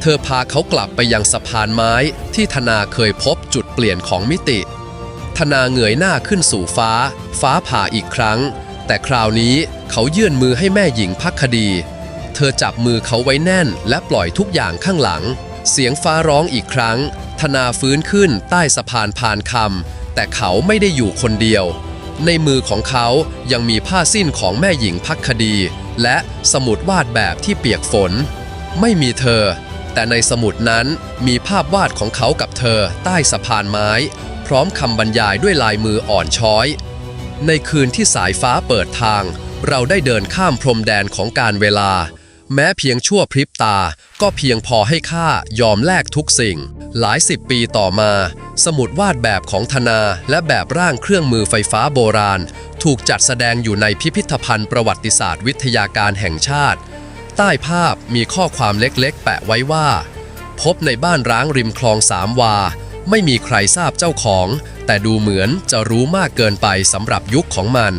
เธอพาเขากลับไปยังสะพานไม้ที่ธนาเคยพบจุดเปลี่ยนของมิติ ธนาเงยหน้าขึ้นสู่ฟ้า ฟ้าผ่าอีกครั้ง แต่คราวนี้เขายื่นมือให้แม่หญิงพักคดี เธอจับมือเขาไว้แน่นและปล่อยทุกอย่างข้างหลัง เสียงฟ้าร้องอีกครั้ง ธนาฟื้นขึ้นใต้สะพานพานคำแต่เขาไม่ได้อยู่คนเดียว ในมือของเขายังมีผ้าสิ้นของแม่หญิงพักคดี และสมุดวาดแบบที่เปียกฝน ไม่มีเธอ แต่ในสมุดนั้นมีภาพวาดของเขากับเธอใต้สะพานไม้ พร้อมคำบรรยายด้วยลายมืออ่อนช้อย ในคืนที่สายฟ้าเปิดทาง เราได้เดินข้ามพรมแดนของการเวลา แม้เพียงชั่วพริบตา ก็เพียงพอให้ข้ายอมแลกทุกสิ่ง หลายสิบปีต่อมา สมุดวาดแบบของธนาและแบบร่างเครื่องมือไฟฟ้าโบราณ ถูกจัดแสดงอยู่ในพิพิธภัณฑ์ประวัติศาสตร์วิทยาการแห่งชาติ ใต้ภาพมีข้อความเล็กๆ แปะไว้ว่า พบในบ้านร้างริมคลองสามวา ไม่มีใครทราบเจ้าของ แต่ดูเหมือนจะรู้มากเกินไปสำหรับยุคของมัน